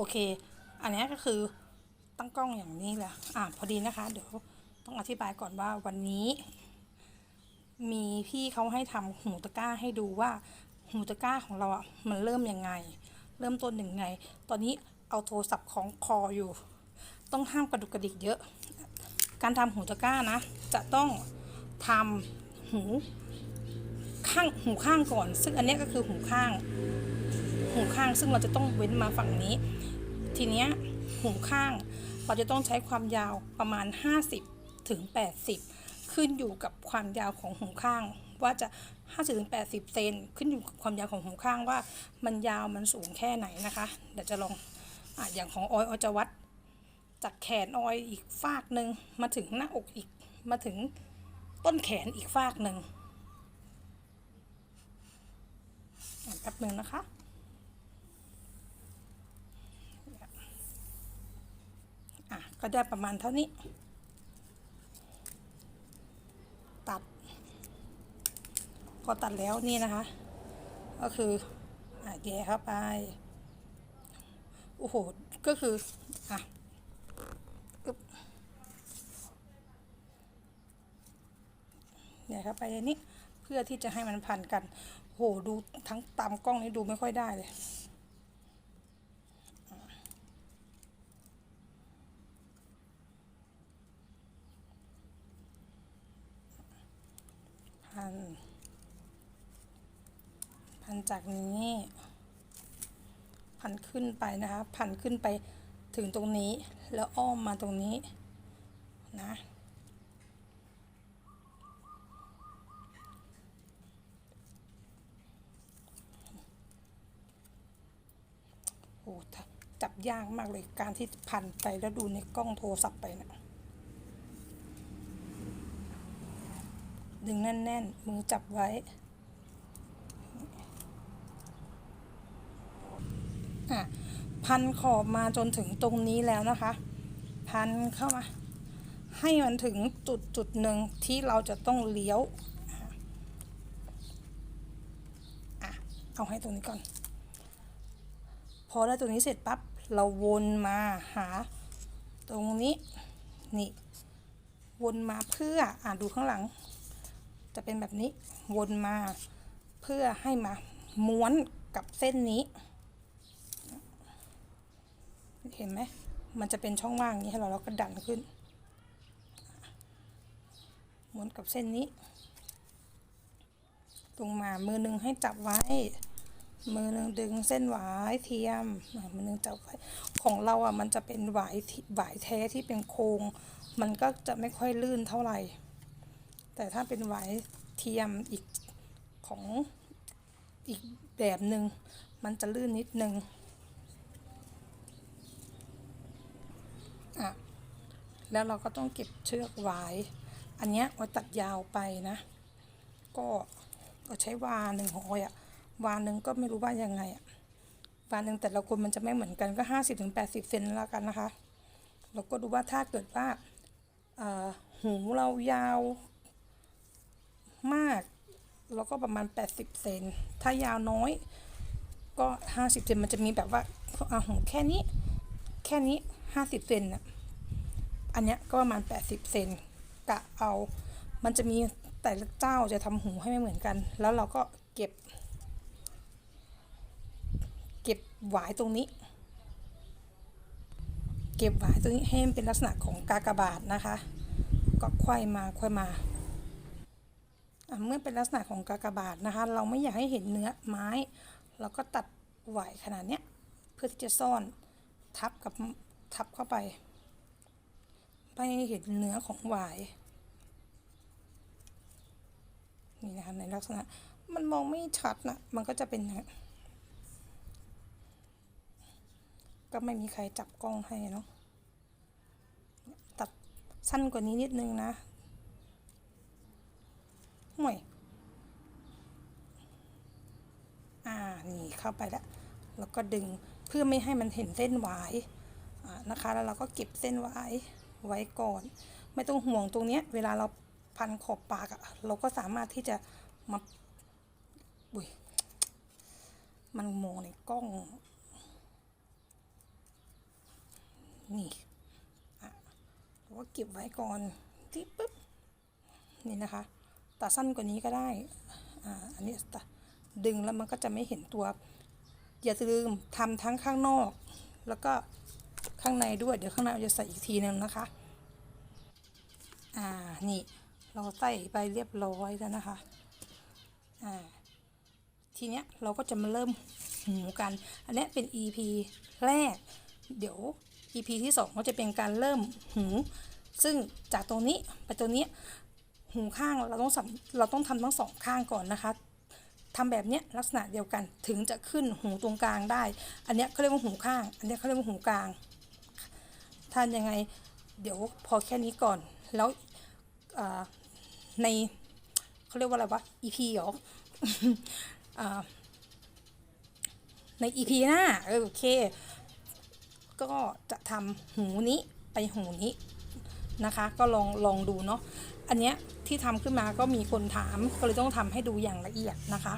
โอเค อันนี้ก็คือตั้งกล้องอย่างนี้แหละอะพอดีนะคะ เดี๋ยวต้องอธิบายก่อนว่าวันนี้ มีพี่เขาให้ทำหูตะกร้าให้ดูว่าหูตะกร้าของเราอะมันเริ่มยังไง เริ่มต้นยังไง ตอนนี้เอาโทรศัพท์ของคออยู่ ต้องห้ามกระดุกกระดิกเยอะ การทำหูตะกร้านะ จะต้องทำหูข้างหูข้างก่อน ซึ่งอันนี้ก็คือหูข้าง หูข้างซึ่งเราจะต้องเว้นมาฝั่งนี้ ทีเนี้ยหูข้างเราจะต้องใช้ความยาวประมาณ 50ถึง80 ขึ้นอยู่กับความยาวของหูข้าง ว่าจะ 50ถึง80 เซนขึ้นอยู่กับความยาวของหูข้างว่า มันยาวมันสูงแค่ไหนนะคะ เดี๋ยวจะลองออย่างของออยออยจะวัดจากแขนออยอีกฟากหนึ่งมาถึงหน้าอกอีกมาถึงต้นแขนอีกฟากหนึ่งอะแป๊บหนึ่งนะคะ อะก็ ได้ประมาณเท่านี้ ตัด พอตัดแล้วนี่นะคะ ก็คืออะแย่เข้าไป โอ้โห ก็คือ อะแย่เข้าไปอันนี้ เพื่อที่จะให้มันพันกัน โห ดูทั้งตามกล้องนี้ดูไม่ค่อยได้เลย พันพันจากนี้ พันขึ้นไปนะคะ พันขึ้นไปถึงตรงนี้แล้วอ้อมมาตรงนี้นะโอ้จับยากมากเลยการที่พันไปแล้วดูในกล้องโทรศัพท์ไปนะ ดึงแน่นๆ มือจับไว้อะพันขอบมาจนถึงตรงนี้แล้วนะคะ พันเข้ามา ให้มันถึงจุดจุดหนึ่งที่เราจะต้องเลี้ยวอะเอาให้ตรงนี้ก่อน พอได้ตรงนี้เสร็จปั๊บ เราวนมาหาตรงนี้ นี่วนมาเพื่ออะดูข้างหลัง จะเป็นแบบนี้วนมาเพื่อให้มาม้วนกับเส้นนี้ เห็นไหมมันจะเป็นช่องว่างนี้ให้เราเราก็ดันขึ้นม้วนกับเส้นนี้ตรงมามือหนึ่งให้จับไว้ มือหนึ่งดึงเส้นหวายเทียมมือหนึ่งจับไว้ของเราอะมันจะเป็นหวายที่หวายแท้ที่เป็นโครง มันก็จะไม่ค่อยลื่นเท่าไหร่ แต่ถ้าเป็นหวายเทียมอีกของอีกแบบหนึ่งมันจะลื่นนิดนึงอะแล้วเราก็ต้องเก็บเชือกหวายอันเนี้ยไว้ตัดยาวไปนะ ก็ก็ใช้วาหนึ่งของออยอะวาหนึ่งก็ไม่รู้ว่ายังไงอะวาหนึ่งแต่ละคนมันจะไม่เหมือนกันก็ห้าสิบถึงแปดสิบเซนแล้วกันนะคะ เราก็ดูว่าถ้าเกิดว่าหูเรายาว มากเราก็ประมาณ 80 เซน ถ้ายาวน้อย ก็ 50 เซนมันจะมีแบบว่าเอาหูแค่นี้ แค่นี้ 50 เซนอะ อันเนี้ยก็ประมาณ 80 เซนกะเอา มันจะมีแต่ละเจ้าจะทำหูให้ไม่เหมือนกัน แล้วเราก็เก็บ เก็บหวายตรงนี้ เก็บหวายตรงนี้ให้มันเป็นลักษณะของกากบาทนะคะ ก็ควายมาควายมา เมื่อเป็นลักษณะของกากบาทนะคะ เราไม่อยากให้เห็นเนื้อไม้ เราก็ตัดไหวขนาดเนี้ยเพื่อที่จะซ่อนทับกับทับเข้าไปไม่ให้เห็นเนื้อของหวายนี่นะคะในลักษณะมันมองไม่ชัดนะมันก็จะเป็นนี้ก็ไม่มีใครจับกล้องให้เนาะตัดสั้นกว่านี้นิดนึงนะ ห่วยอ่านี่เข้าไปแล้วแล้วก็ดึงเพื่อไม่ให้มันเห็นเส้นหวายนะคะ แล้วเราก็เก็บเส้นหวายไว้ก่อน ไม่ต้องห่วงตรงนี้เวลาเราพันขอบปากอะเราก็สามารถที่จะมาบุ้ยมันมองในกล้อง นี่เราก็เก็บไว้ก่อนที่ปุ๊บ นี่นะคะ ตัดสั้นกว่านี้ก็ได้อ่าอันนี้ตัดดึงแล้วมันก็จะไม่เห็นตัว อย่าลืมทำทั้งข้างนอก แล้วก็ข้างในด้วย เดี๋ยวข้างในเราจะใส่อีกทีนึงนะคะ อ่า นี่ เราใส่ไปเรียบร้อยแล้วนะคะ อ่า ทีเนี้ยเราก็จะมาเริ่มหูกัน อันนี้เป็น EP แรก เดี๋ยว EP ที่สองก็จะเป็นการเริ่มหู ซึ่งจากตรงนี้ไปตรงนี้ หูข้างเราต้องเราต้องทำทั้งสองข้างก่อนนะคะทำแบบเนี้ยลักษณะเดียวกันถึงจะขึ้นหูตรงกลางได้ อันเนี้ยเขาเรียกว่าหูข้าง อันเนี้ยเขาเรียกว่าหูกลางทานยังไงเดี๋ยวพอแค่นี้ก่อนแล้วในเขาเรียกว่าอะไรวะ EP หรอใน EP หน้าโอเค ก็จะทำหูนี้ไปหูนี้ นะคะ ก็ลองลองดูเนาะอันเนี้ยที่ทำขึ้นมาก็มีคนถามก็เลยต้องทำให้ดูอย่างละเอียดนะคะ